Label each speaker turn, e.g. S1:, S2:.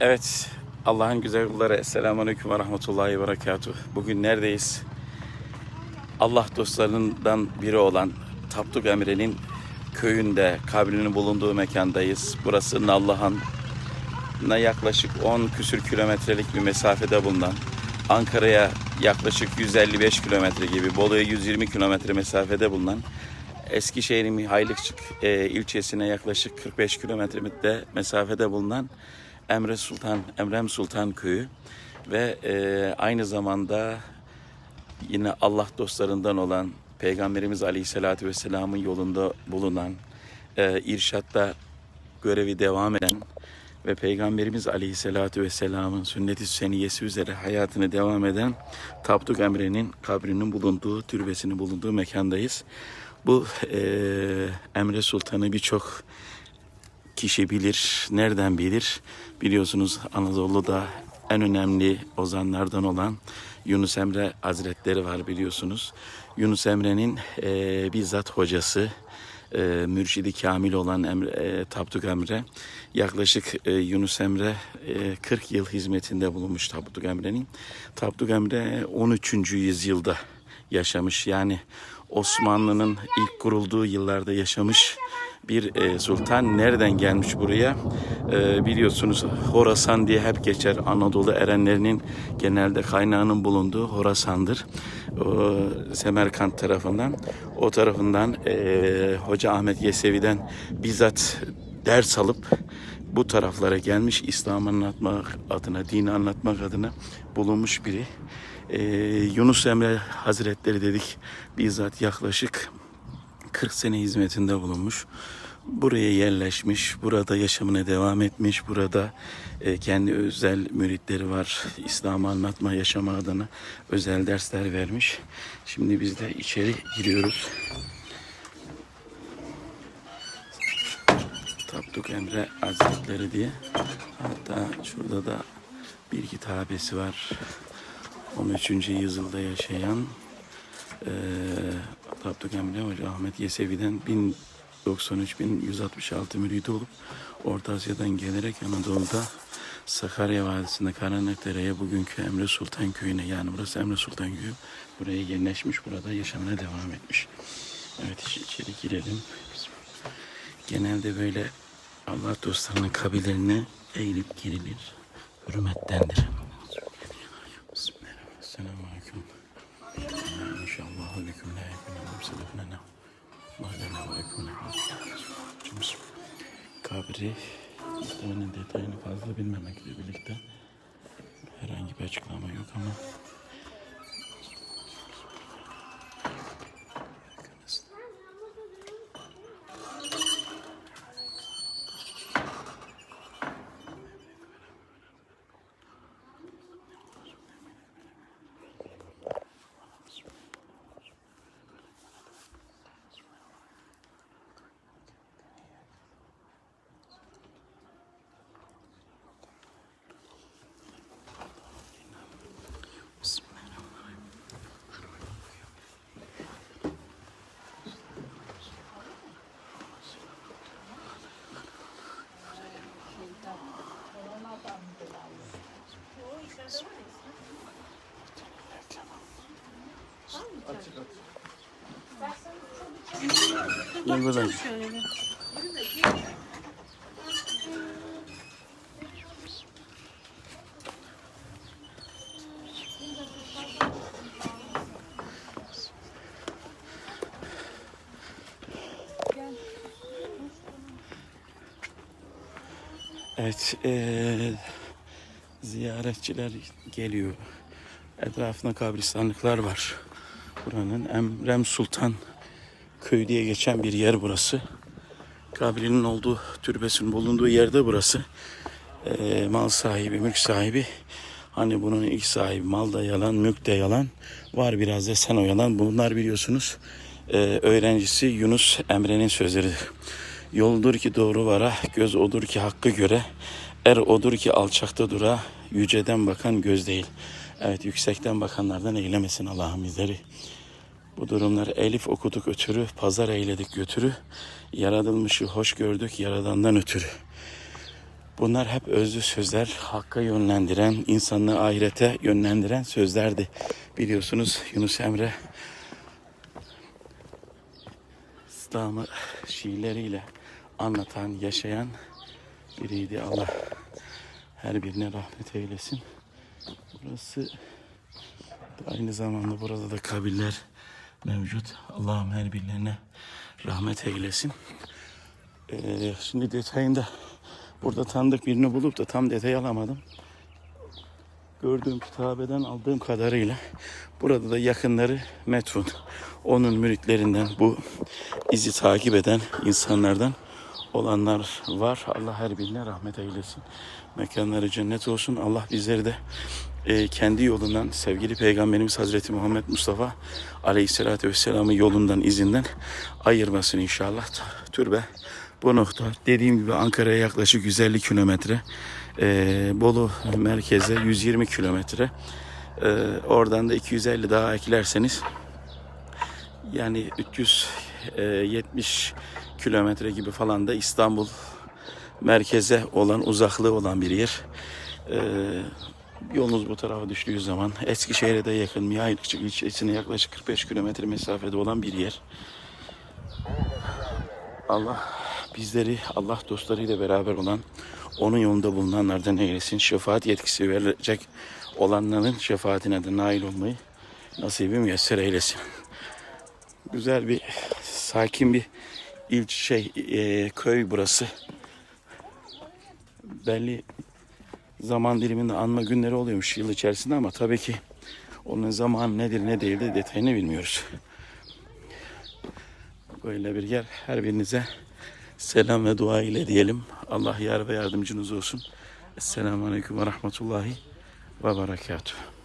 S1: Evet, Allah'ın güzel kulları. Esselamu Aleyküm ve Rahmetullahi ve Berekatuhu. Bugün neredeyiz? Allah dostlarından biri olan Tapduk Emre'nin köyünde, kabrinin bulunduğu mekandayız. Burası Nallıhan'a yaklaşık 10 küsür kilometrelik bir mesafede bulunan, Ankara'ya yaklaşık 155 kilometre gibi, Bolu'ya 120 kilometre mesafede bulunan, Eskişehir'in Mihaylıkçık e, ilçesine yaklaşık 45 kilometre mesafede bulunan Emre Sultan, Emrem Sultan Köyü ve e, aynı zamanda yine Allah dostlarından olan Peygamberimiz Aleyhisselatü Vesselam'ın yolunda bulunan, e, irşatta görevi devam eden ve Peygamberimiz Aleyhisselatü Vesselam'ın sünnet-i seniyesi üzere hayatını devam eden Tapduk Emre'nin kabrinin bulunduğu, türbesinin bulunduğu mekandayız. Bu e, Emre Sultan'ı birçok kişi bilir. Nereden bilir? Biliyorsunuz Anadolu'da en önemli ozanlardan olan Yunus Emre Hazretleri var biliyorsunuz. Yunus Emre'nin e, bizzat hocası, e, mürşidi kamil olan Emre, e, Tapduk Emre yaklaşık e, Yunus Emre e, 40 yıl hizmetinde bulunmuş Tapduk Emre'nin. Tapduk Emre 13. yüzyılda yaşamış yani Osmanlı'nın ilk kurulduğu yıllarda yaşamış bir e, sultan nereden gelmiş buraya? E, biliyorsunuz Horasan diye hep geçer. Anadolu erenlerinin genelde kaynağının bulunduğu Horasan'dır. O, Semerkant tarafından o tarafından e, Hoca Ahmet Yesevi'den bizzat ders alıp bu taraflara gelmiş İslam'ı anlatmak adına, dini anlatmak adına bulunmuş biri. Ee, Yunus Emre Hazretleri dedik bizzat yaklaşık 40 sene hizmetinde bulunmuş. Buraya yerleşmiş, burada yaşamına devam etmiş, burada e, kendi özel müritleri var. İslam'ı anlatma, yaşama adına özel dersler vermiş. Şimdi biz de içeri giriyoruz. Tapduk Emre Hazretleri diye. Hatta şurada da bir kitabesi var. 13. yüzyılda yaşayan eee Emre Hoca Ahmet Yesevi'den 1093-1166 müridi olup Orta Asya'dan gelerek Anadolu'da Sakarya Vadisi'nde Karanlıkdere'ye bugünkü Emre Sultan Köyü'ne yani burası Emre Sultan Köyü buraya yerleşmiş burada yaşamına devam etmiş. Evet içeri girelim. Genelde böyle Allah dostlarının kabirlerine eğilip girilir. Hürmettendir. Kabri muhtemelen detayını fazla bilmemekle birlikte herhangi bir açıklama yok ama Gel buradan. Evet, eee, ziyaretçiler geliyor. Etrafında kabristanlıklar var. Buranın Emrem Sultan Köyü diye geçen bir yer burası. Kabrinin olduğu, türbesinin bulunduğu yerde burası. Eee, mal sahibi, mülk sahibi. Hani bunun ilk sahibi mal da yalan, mülk de yalan. Var biraz da sen o yalan. Bunlar biliyorsunuz eee, öğrencisi Yunus Emre'nin sözleri. Yoldur ki doğru vara, göz odur ki hakkı göre. Er odur ki alçakta dura, yüceden bakan göz değil. Evet yüksekten bakanlardan eylemesin Allah'ım bizleri. Bu durumlar elif okuduk ötürü, pazar eyledik götürü. Yaratılmışı hoş gördük yaradandan ötürü. Bunlar hep özlü sözler, hakka yönlendiren, insanlığı ahirete yönlendiren sözlerdi. Biliyorsunuz Yunus Emre İslam'ı şiirleriyle anlatan, yaşayan biriydi. Allah her birine rahmet eylesin. Burası aynı zamanda burada da kabirler mevcut. Allah'ım her birine rahmet eylesin. Ee, şimdi detayında burada tanıdık birini bulup da tam detay alamadım. Gördüğüm kitabeden aldığım kadarıyla burada da yakınları Metun. Onun müritlerinden bu izi takip eden insanlardan olanlar var. Allah her birine rahmet eylesin. Mekanları cennet olsun. Allah bizleri de e, kendi yolundan sevgili Peygamberimiz Hazreti Muhammed Mustafa Aleyhisselatü Vesselam'ın yolundan izinden ayırmasın inşallah. Türbe bu nokta dediğim gibi Ankara'ya yaklaşık 150 kilometre. E, Bolu merkeze 120 kilometre. E, oradan da 250 daha eklerseniz yani 370 kilometre gibi falan da İstanbul merkeze olan uzaklığı olan bir yer. Ee, yolunuz bu tarafa düştüğü zaman Eskişehir'e de yakın Mihaylıkçık ilçesine yaklaşık 45 kilometre mesafede olan bir yer. Allah bizleri Allah dostlarıyla beraber olan onun yolunda bulunanlardan eylesin. Şefaat yetkisi verilecek olanların şefaatine de nail olmayı nasibi müyesser eylesin güzel bir sakin bir ilç şey e, köy burası. Belli zaman diliminde anma günleri oluyormuş yıl içerisinde ama tabii ki onun zaman nedir ne değildir detayını bilmiyoruz. Böyle bir yer her birinize selam ve dua ile diyelim. Allah yar ve yardımcınız olsun. Esselamu Aleyküm ve Rahmetullahi ve Berekatuhu.